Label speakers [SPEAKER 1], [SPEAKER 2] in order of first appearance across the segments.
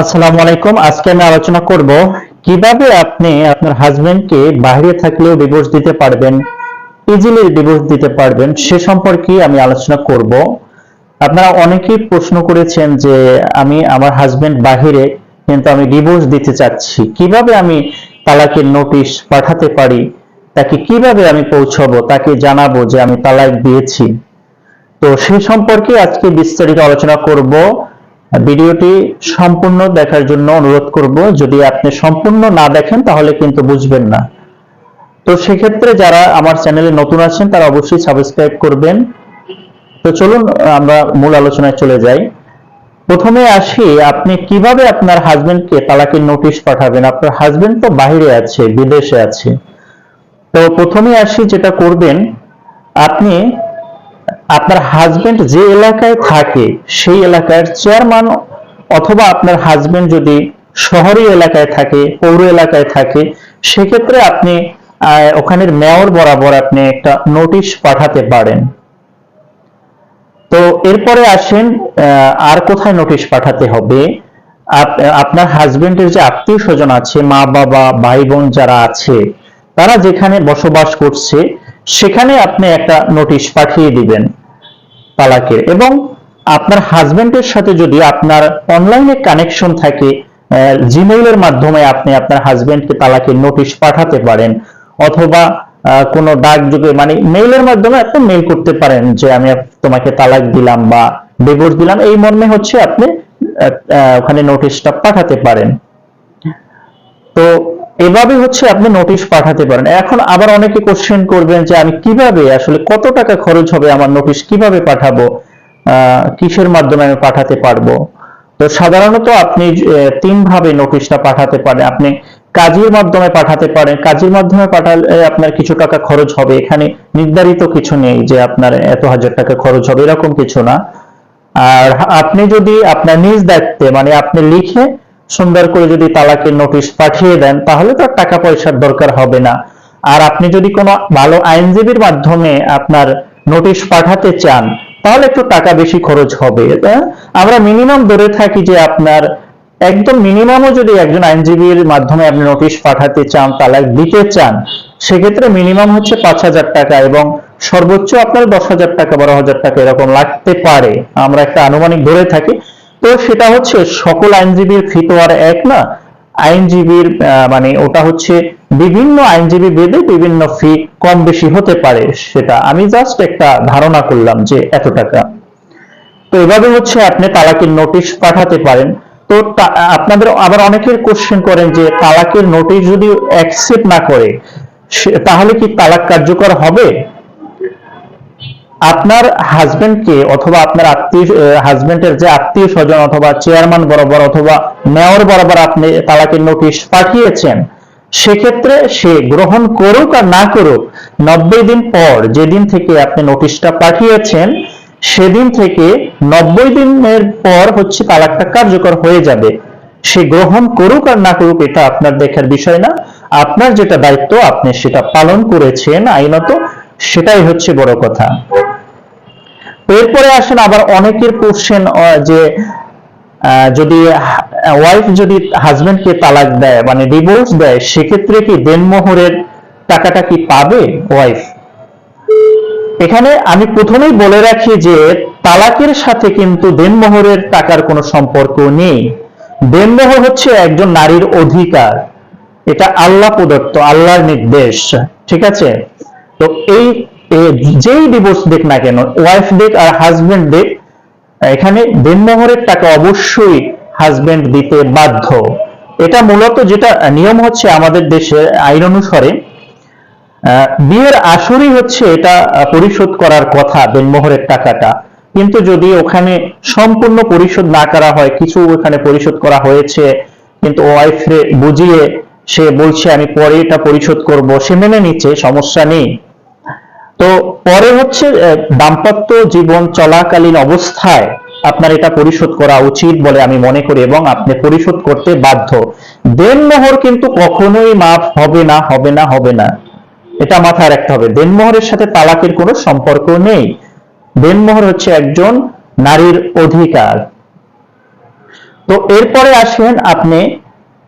[SPEAKER 1] আসসালামু আলাইকুম। আজকে আমি আলোচনা করব, কীভাবে আপনি আপনার হাজবেন্ডকে বাইরে থাকলেও ডিভোর্স দিতে পারবেন ইজিলি ডিভোর্স দিতে পারবেন, সে সম্পর্কে আমি আলোচনা করব। আপনারা অনেকেই প্রশ্ন করেছেন যে, আমি আমার হাজবেন্ড বাহিরে, কিন্তু আমি ডিভোর্স দিতে চাচ্ছি। কীভাবে আমি তালাকের নোটিশ পাঠাতে পারি? তাকে কীভাবে আমি পৌঁছাবো? তাকে জানাব যে আমি তালাক দিয়েছি। তো সে সম্পর্কে আজকে বিস্তারিত আলোচনা করব। ভিডিওটি সম্পূর্ণ দেখার জন্য অনুরোধ করব, যদি আপনি সম্পূর্ণ না দেখেন, তাহলে কিন্তু বুঝবেন না। তো সেক্ষেত্রে যারা আমার চ্যানেলে নতুন আছেন, তারা অবশ্যই সাবস্ক্রাইব করবেন। তো চলুন, আমরা মূল আলোচনায় চলে যাই। প্রথমে আসি, আপনি কীভাবে আপনার হাজবেন্ডকে তালাকের নোটিশ পাঠাবেন? আপনার হাজবেন্ড তো বাইরে আছে, বিদেশে আছে। তো প্রথমে আসি, যেটা করবেন, আপনি আপনার হাজবেন্ড যে এলাকায় থাকে, সেই এলাকার চেয়ারম্যান অথবা আপনার হাজবেন্ড যদি শহরি এলাকায় থাকে, পৌর এলাকায় থাকে, সেক্ষেত্রে আপনি ওখানের মেয়র বরাবর আপনি একটা নোটিশ পাঠাতে পারেন। তো এরপরে আসেন আর কোথায় নোটিশ পাঠাতে হবে? আপনার হাজবেন্ডের যে আত্মীয় স্বজন আছে মা বাবা ভাই বোন যারা আছে, তারা যেখানে বসবাস করছে সেখানে আপনি একটা নোটিশ পাঠিয়ে দিবেন তালাকের। এবং আপনার হাজবেন্ডের সাথে যদি আপনার অনলাইনে কানেকশন থাকে জিমেইলের মাধ্যমে আপনি আপনার হাজবেন্ডকে তালাকের নোটিশ পাঠাতে পারেন, অথবা কোনো ডাক যুগে মানে মেইলের মাধ্যমে আপনি মেইল করতে পারেন যে আমি তোমাকে তালাক দিলাম বা ডিভোর্স দিলাম। এই মর্মে হচ্ছে আপনি ওখানে নোটিশটা পাঠাতে পারেন। তো এভাবে হচ্ছে আপনি নোটিশ পাঠাতে পারেন। এখন আবার অনেকে কোশ্চেন করবেন যে আমি কীভাবে আসলে কত টাকা খরচ হবে আমার নোটিশ কীভাবে পাঠাবো? কিসের মাধ্যমে আমি পাঠাতে পারব? তো সাধারণত আপনি তিন ভাবে নোটিশটা পাঠাতে পারেন। আপনি কাজের মাধ্যমে পাঠাতে পারেন। কাজের মাধ্যমে পাঠালে আপনার কিছু টাকা খরচ হবে। এখানে নির্ধারিত কিছু নেই যে আপনার এত হাজার টাকা খরচ হবে, এরকম কিছু না। আর আপনি যদি আপনার নিজ দায়িত্বে মানে আপনি লিখে সুন্দর করে যদি তালাকের নোটিশ পাঠিয়ে দেন, তাহলে তো টাকা পয়সার দরকার হবে না। আর আপনি যদি কোনো ভালো আইনজীবীর মাধ্যমে আপনার নোটিশ পাঠাতে চান, তাহলে একটু টাকা বেশি খরচ হবে আমরা মিনিমাম ধরে থাকি যে আপনার একদম মিনিমামও যদি একজন আইনজীবীর মাধ্যমে আপনি নোটিশ পাঠাতে চান, তালাক দিতে চান, সেক্ষেত্রে মিনিমাম হচ্ছে পাঁচ হাজার টাকা এবং সর্বোচ্চ আপনার দশ হাজার টাকা, বারো হাজার টাকা এরকম লাগতে পারে। আমরা একটা আনুমানিক ধরে থাকি তো সেটা হচ্ছে সকল আইনজীবীর ফি তো আর এক না। আইনজীবীর মানে ওটা হচ্ছে বিভিন্ন আইনজীবী বেদে বিভিন্ন ফি কম বেশি হতে পারে সেটা। আমি জাস্ট একটা ধারণা করলাম যে এত টাকা তো এভাবে হচ্ছে আপনি তালাকের নোটিশ পাঠাতে পারেন। তো আপনাদের আবার অনেকের কোশ্চেন করেন যে তালাকের নোটিশ যদি অ্যাকসেপ্ট না করে তাহলে কি তালাক কার্যকর হবে? আপনার হাজবেন্ডকে অথবা আপনার আত্মীয় হাজবেন্ডের যে আত্মীয় স্বজন অথবা চেয়ারম্যান বরাবর অথবা মেয়র বরাবর আপনি তালাকের নোটিশ পাঠিয়েছেন, সেক্ষেত্রে সে গ্রহণ করুক আর না করুক, নব্বই দিন পর যেদিন থেকে আপনি নোটিশটা পাঠিয়েছেন, সেদিন থেকে নব্বই দিনের পর হচ্ছে তালাকটা কার্যকর হয়ে যাবে। সে গ্রহণ করুক আর না করুক, এটা আপনার দেখার বিষয় না। আপনার যেটা দায়িত্ব, আপনি সেটা পালন করেছেন আইনত। সেটাই হচ্ছে বড় কথা। এরপরে আসেন আবার অনেকের কোশ্চেন যে যদি ওয়াইফ যদি হাজবেন্ডকে তালাক দেয় মানে ডিভোর্স দেয়, সেক্ষেত্রে কি দেনমোহরের টাকাটা কি পাবে ওয়াইফ এখানে আমি প্রথমেই বলে রাখি যে, তালাকের সাথে কিন্তু দেনমোহরের টাকার কোনো সম্পর্ক নেই। দেনমোহর হচ্ছে একজন নারীর অধিকার। এটা আল্লাহ প্রদত্ত, আল্লাহর নির্দেশ। ঠিক আছে? তো এই যেই ডিভোর্স দেখ না কেন ওয়াইফ দেখ আর হাজবেন্ড দেখ, এখানে দেনমোহরের টাকা অবশ্যই হাজবেন্ড দিতে বাধ্য। এটা মূলত যেটা নিয়ম হচ্ছে আমাদের দেশের আইন অনুসারে বিয়ের আসরই হচ্ছে এটা পরিশোধ করার কথা দেনমোহরের টাকাটা। কিন্তু যদি ওখানে সম্পূর্ণ পরিশোধ না করা হয়, কিছু ওখানে পরিশোধ করা হয়েছে, কিন্তু ওয়াইফ বুঝিয়ে সে বলছে, আমি পরে এটা পরিশোধ করব সে মেনে নিচ্ছে, সমস্যা নেই। তো পরে হচ্ছে দাম্পত্য জীবন চলাকালীন অবস্থায় আপনার এটা পরিশোধ করা উচিত বলে আমি মনে করি এবং আপনি পরিশোধ করতে বাধ্য। দেনমোহর কিন্তু কখনোই মাফ হবে না হবে না হবে না। এটা মাথায় রাখতে হবে। দেনমোহরের সাথে তালাকের কোনো সম্পর্ক নেই। দেনমোহর হচ্ছে একজন নারীর অধিকার। তো এরপরে আসেন আপনি,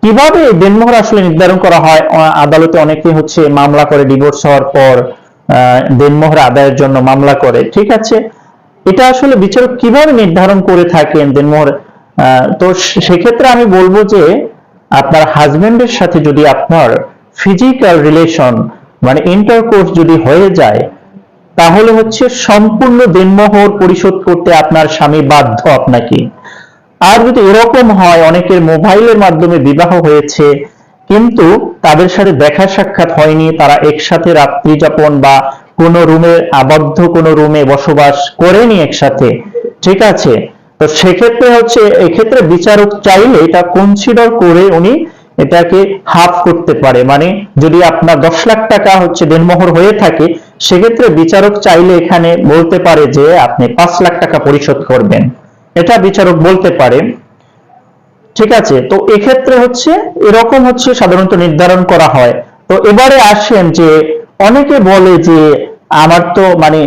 [SPEAKER 1] কীভাবে দেনমোহর আসলে নির্ধারণ করা হয়? আদালতে অনেকে হচ্ছে মামলা করে ডিভোর্স হওয়ার পর। দেনমোহর আদায়ের জন্য মামলা করে, ঠিক আছে? এটা আসলে বিচারক কীভাবে নির্ধারণ করে থাকেন দেনমোহর তো সেক্ষেত্রে আমি বলব যে আপনার হাজবেন্ডের সাথে যদি আপনার ফিজিক্যাল রিলেশন মানে ইন্টারকোর্স যদি হয়ে যায়, তাহলে হচ্ছে সম্পূর্ণ দেনমোহর পরিশোধ করতে আপনার স্বামী বাধ্য আপনাকে। আর যদি এরকম হয়, অনেকের মোবাইলের মাধ্যমে বিবাহ হয়েছে কিন্তু তাদের সাথে দেখা সাক্ষাৎ হয়নি, তারা একসাথে রাত্রি যাপন বা কোনো রুমে, আবদ্ধ কোনো রুমে বসবাস করেনি একসাথে। ঠিক আছে? তো সেক্ষেত্রে হচ্ছে, এক্ষেত্রে বিচারক চাইলে এটা কনসিডার করে উনি এটাকে হাফ করতে পারে। মানে যদি আপনার দশ লাখ টাকা হচ্ছে দেনমোহর হয়ে থাকে, সেক্ষেত্রে বিচারক চাইলে এখানে বলতে পারে যে আপনি পাঁচ লাখ টাকা পরিশোধ করবেন। এটা বিচারক বলতে পারে। ঠিক আছে? তো এক্ষেত্রে হচ্ছে এরকম হচ্ছে সাধারণত নির্ধারণ করা হয়। তো এবারে আসেন যে অনেকে বলে যে আমার তো মানে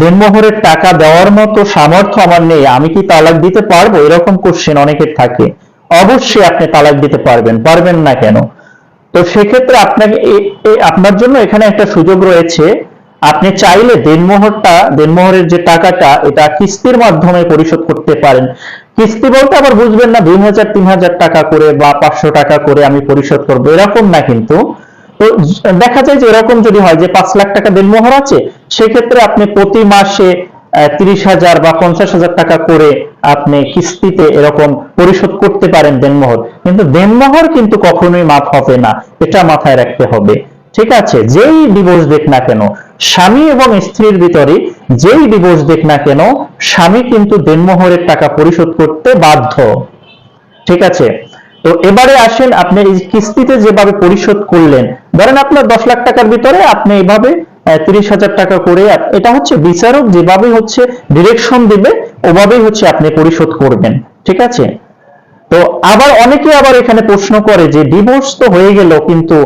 [SPEAKER 1] দেনমোহরের টাকা দেওয়ার মতো সামর্থ্য আমার নেই, আমি কি তালাক দিতে পারব? এরকম কোশ্চেন অনেকের থাকে। অবশ্যই আপনি তালাক দিতে পারবেন পারবেন না কেন? তো সেক্ষেত্রে আপনাকে আপনার জন্য এখানে একটা সুযোগ রয়েছে আপনি চাইলে দেনমোহরটা, দেনমোহরের যে টাকাটা, এটা কিস্তির মাধ্যমে পরিশোধ করতে পারেন। কিস্তি বলতে আবার বুঝবেন না, দুই হাজার, তিন হাজার টাকা করে বা পাঁচশো টাকা করে আমি পরিশোধ করব। এরকম না কিন্তু। তো দেখা যায় যে এরকম যদি হয় যে পাঁচ লাখ টাকা দেনমোহর আছে, সেক্ষেত্রে আপনি প্রতি মাসে তিরিশ হাজার বা পঞ্চাশ হাজার টাকা করে আপনি কিস্তিতে এরকম পরিশোধ করতে পারেন দেনমোহর। কিন্তু দেনমোহর কিন্তু কখনোই মাফ হবে না। এটা মাথায় রাখতে হবে। ঠিক আছে? যেই ডিভোর্স দেখ না কেন স্বামী এবং স্ত্রীর ভিতরে যেই ডিভোর্স দেখ না কেন, স্বামী কিন্তু দেনমোহরের টাকা পরিশোধ করতে বাধ্য। ঠিক আছে? তো এবারে আসেন আপনি এই কিস্তিতে যেভাবে পরিশোধ করলেন, ধরেন আপনার দশ লাখ টাকার ভিতরে আপনি এইভাবে তিরিশ হাজার টাকা করে এটা হচ্ছে বিচারক যেভাবে হচ্ছে ডিরেকশন দিবে, ওভাবেই হচ্ছে আপনি পরিশোধ করবেন। ঠিক আছে? তো আবার অনেকে আবার এখানে প্রশ্ন করে যে ডিভোর্স তো হয়ে গেল, কিন্তু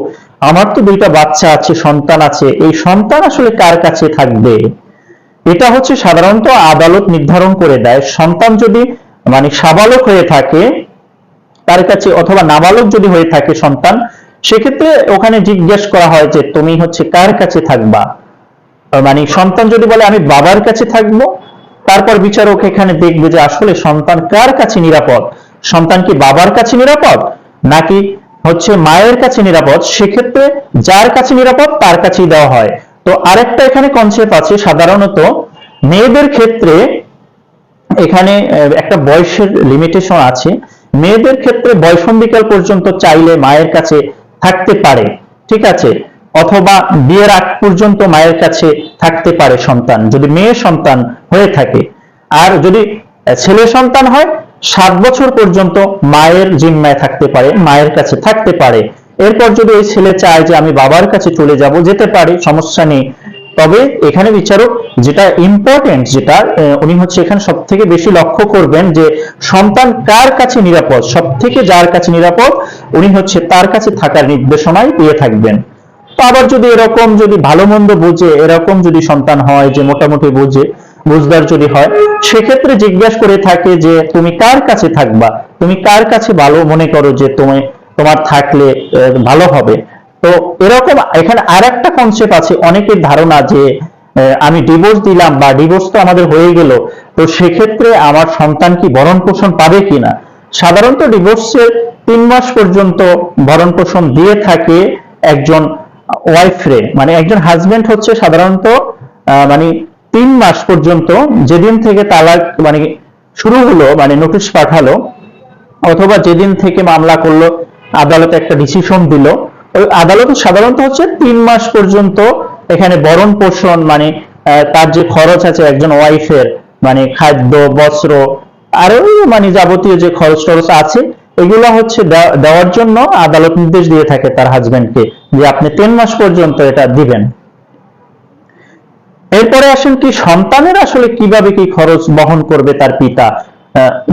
[SPEAKER 1] আমার তো দুইটা বাচ্চা আছে, সন্তান আছে, এই সন্তান আসলে কার কাছে থাকবে? এটা হচ্ছে সাধারণত আদালত নির্ধারণ করে দেয়। সন্তান যদি মানে সাবালক হয়ে থাকে, তার কাছে অথবা নাবালক যদি হয়ে থাকে সন্তান, সেক্ষেত্রে ওখানে জিজ্ঞেস করা হয় যে, তুমি হচ্ছে কার কাছে থাকবা? মানে সন্তান যদি বলে, আমি বাবার কাছে থাকব, তারপর বিচারক এখানে দেখবে যে, আসলে সন্তান কার কাছে নিরাপদ? সন্তান কি বাবার কাছে নিরাপদ? নাকি হচ্ছে মায়ের কাছে নিরাপদ, সেক্ষেত্রে যার কাছে নিরাপদ তার কাছেই দেওয়া হয়। তো আরেকটা এখানে কনসেপ্ট আছে সাধারণত মেয়েদের ক্ষেত্রে এখানে একটা বয়সের লিমিটেশন আছে। মেয়েদের ক্ষেত্রে বয়সন্ধিকাল পর্যন্ত চাইলে মায়ের কাছে থাকতে পারে, ঠিক আছে? অথবা বিয়ের আগ পর্যন্ত মায়ের কাছে থাকতে পারে সন্তান, যদি মেয়ে সন্তান হয়ে থাকে। আর যদি ছেলে সন্তান হয় সাত বছর পর্যন্ত মায়ের জিম্মায় থাকতে পারে, মায়ের কাছে থাকতে পারে। এরপর যদি ওই ছেলে চায় যে আমি বাবার কাছে চলে যাব, যেতে পারে, সমস্যা নেই। তবে এখানে বিচারক যেটা ইম্পর্টেন্ট যেটা উনি হচ্ছে এখানে সব থেকে বেশি লক্ষ্য করবেন যে সন্তান কার কাছে নিরাপদ সব থেকে যার কাছে নিরাপদ, উনি হচ্ছে তার কাছে থাকার নির্দেশনায় দিয়ে থাকবেন। তো আবার যদি এরকম যদি ভালো মন্দ বুঝে, এরকম যদি সন্তান হয় যে মোটামুটি বুঝে বুঝদার যদি হয়, সেক্ষেত্রে জিজ্ঞাসা করে থাকে যে, তুমি কার কাছে থাকবা? তুমি কার কাছে ভালো মনে করো যে, তুমি, তোমার থাকলে ভালো হবে? তো এরকম এখানে আর একটা কনসেপ্ট আছে, অনেকের ধারণা যে আমি ডিভোর্স দিলাম বা ডিভোর্স তো আমাদের হয়ে গেল, তো সেক্ষেত্রে আমার সন্তান কি ভরণ পোষণ পাবে কিনা? সাধারণত ডিভোর্সের তিন মাস পর্যন্ত ভরণ পোষণ দিয়ে থাকে একজন ওয়াইফরে মানে একজন হাজবেন্ড হচ্ছে সাধারণত মানে তিন মাস পর্যন্ত যেদিন থেকে তালাক মানে শুরু হলো মানে নোটিশ পাঠালো, অথবা যেদিন থেকে মামলা করল, আদালতে একটা ডিসিশন দিল, ওই আদালত সাধারণত হচ্ছে তিন মাস পর্যন্ত এখানে বরণ পোষণ মানে তার যে খরচ আছে একজন ওয়াইফের মানে খাদ্য, বস্ত্র, আরও মানে যাবতীয় যে খরচ টরচ আছে, এগুলো হচ্ছে দেওয়া- দেওয়ার জন্য আদালত নির্দেশ দিয়ে থাকে তার হাজবেন্ডকে যে আপনি তিন মাস পর্যন্ত এটা দিবেন। এরপরে আসেন কি সন্তানের আসলে কীভাবে কি খরচ বহন করবে তার পিতা?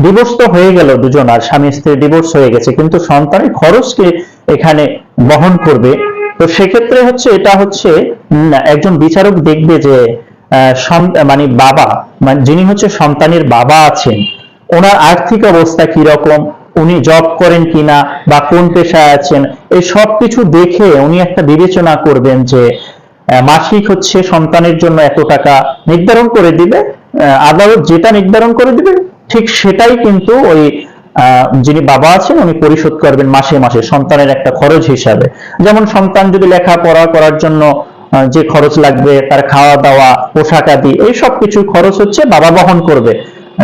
[SPEAKER 1] ডিভোর্স তো হয়ে গেল দুজন, আর স্বামী স্ত্রী ডিভোর্স হয়ে গেছে, কিন্তু সন্তানের খরচকে এখানে বহন করবে। তো সেক্ষেত্রে হচ্ছে এটা হচ্ছে একজন বিচারক দেখবে যে মানে বাবা মানে যিনি হচ্ছে সন্তানের বাবা আছেন, ওনার আর্থিক অবস্থা কি রকম উনি জব করেন কিনা বা কোন পেশায় আছেন, এই সব কিছু দেখে উনি একটা বিবেচনা করবেন যে মাসিক হচ্ছে সন্তানের জন্য এত টাকা নির্ধারণ করে দিবে আদালত যেটা নির্ধারণ করে দিবে, ঠিক সেটাই কিন্তু ওই যিনি বাবা আছেন, উনি পরিশোধ করবেন মাসে মাসে সন্তানের একটা খরচ হিসাবে। যেমন সন্তান যদি লেখাপড়া করার জন্য যে খরচ লাগবে, তার খাওয়া দাওয়া পোশাক আদি, এই সব কিছু খরচ হচ্ছে বাবা বহন করবে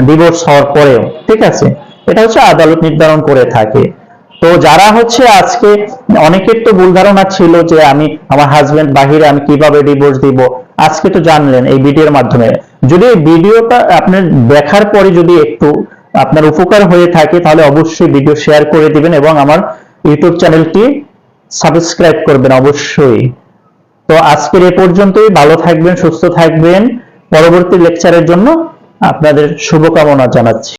[SPEAKER 1] ডিভোর্স হওয়ার পরেও, ঠিক আছে? এটা হচ্ছে আদালত নির্ধারণ করে থাকে। তো যারা হচ্ছে আজকে অনেকের তো ভুল ধারণা ছিল যে আমি আমার হাজবেন্ড বাহিরে আমি কীভাবে ডিভোর্স দিব? আজকে তো জানলেন এই ভিডিওর মাধ্যমে। যদি এই ভিডিওটা আপনার দেখার পরে যদি একটু আপনার উপকার হয়ে থাকে, তাহলে অবশ্যই ভিডিও শেয়ার করে দিবেন এবং আমার ইউটিউব চ্যানেলটি সাবস্ক্রাইব করবেন অবশ্যই। তো আজকের এ পর্যন্তই। ভালো থাকবেন, সুস্থ থাকবেন। পরবর্তী লেকচারের জন্য আপনাদের শুভকামনা জানাচ্ছি।